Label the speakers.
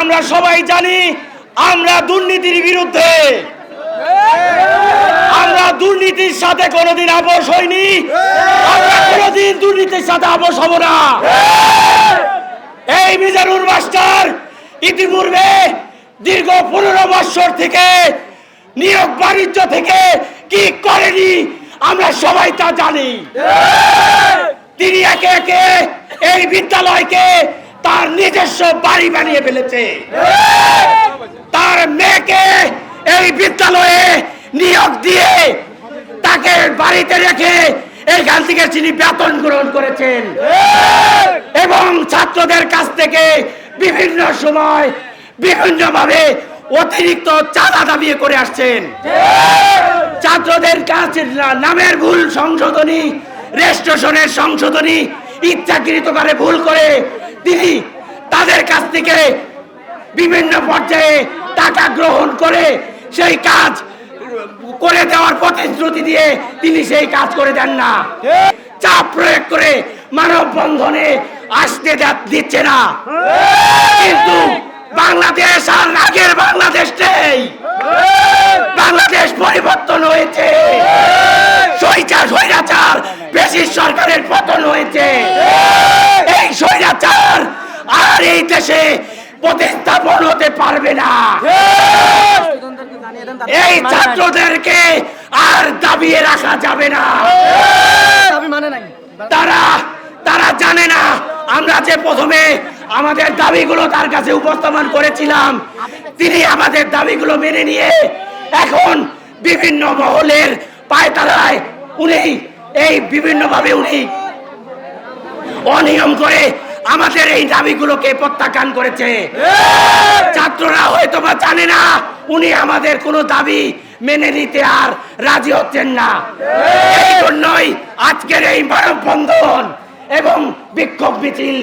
Speaker 1: আমরা সবাই জানি আমরা দুর্নীতির বিরুদ্ধে। আমরা দুর্নীতির সাথে কোনোদিন আপোষ হইনি। আমরা কোনোদিন দুর্নীতির সাথে আপোষ হব না। এই মিজানুর মাস্টার ইতিপূর্বে দীর্ঘ পনেরো বৎসর থেকে নিয়োগ বাণিজ্য থেকে কি করেনি আমরা সবাই তা জানি। তিনি একে একে এই বিদ্যালয়কে তার নিজস্ব বাড়ি বানিয়ে ফেলেছে। তার মেয়েকে এই বিদ্যালয়ে নিয়োগ দিয়ে তাকে বাড়িতে রেখে এইখান থেকে তিনি বেতন গ্রহণ করেছেন। এবং ছাত্রদের কাছ থেকে বিভিন্ন সময় বিভিন্ন ভাবে অতিরিক্ত চাঁদা দাবিয়ে করে আসছেন। ছাত্রদের কাছে নামের ভুল সংশোধনী, রেজিস্ট্রেশনের সংশোধনী ইচ্ছাকৃত করে ভুল করে তিনি তাদের কাছ থেকে বিভিন্ন পর্যায়ে টাকা গ্রহণ করে সেই কাজ করে দেওয়ার প্রতিশ্রুতি দিয়ে তিনি সেই কাজ করে দেন না। চাপ প্রয়োগ করে মানব বন্ধনে আসতে দিচ্ছে না। কিন্তু বাংলাদেশ আর আগের বাংলাদেশ নেই। বাংলাদেশ পরিবর্তন হয়েছে। স্বৈরাচার স্বৈরাচার বেশি সরকারের পতন হয়েছে। স্বৈরাচার আর এই দেশে প্রতিস্থাপন হতে পারবে না। এই ছাত্রদেরকে আর দাবিয়ে রাখা যাবে না। তারা তারা জানে না আমরা যে প্রথমে আমাদের দাবিগুলো তার কাছে উপস্থাপন করেছিলাম তিনি আমাদের দাবিগুলো মেনে নিয়ে এখন বিভিন্ন মহলের পায়তারায় উনি এই বিভিন্নভাবে উনি অনিয়ম করে আমাদের এই দাবিগুলোকে প্রত্যাখ্যান করেছে। ছাত্ররা হয়তো বা জানে না উনি আমাদের কোনো দাবি মেনে নিতে আর রাজি হচ্ছেন না। এই! জন্যই আজকের এই মানববন্ধন এবং বিক্ষোভ মিছিল।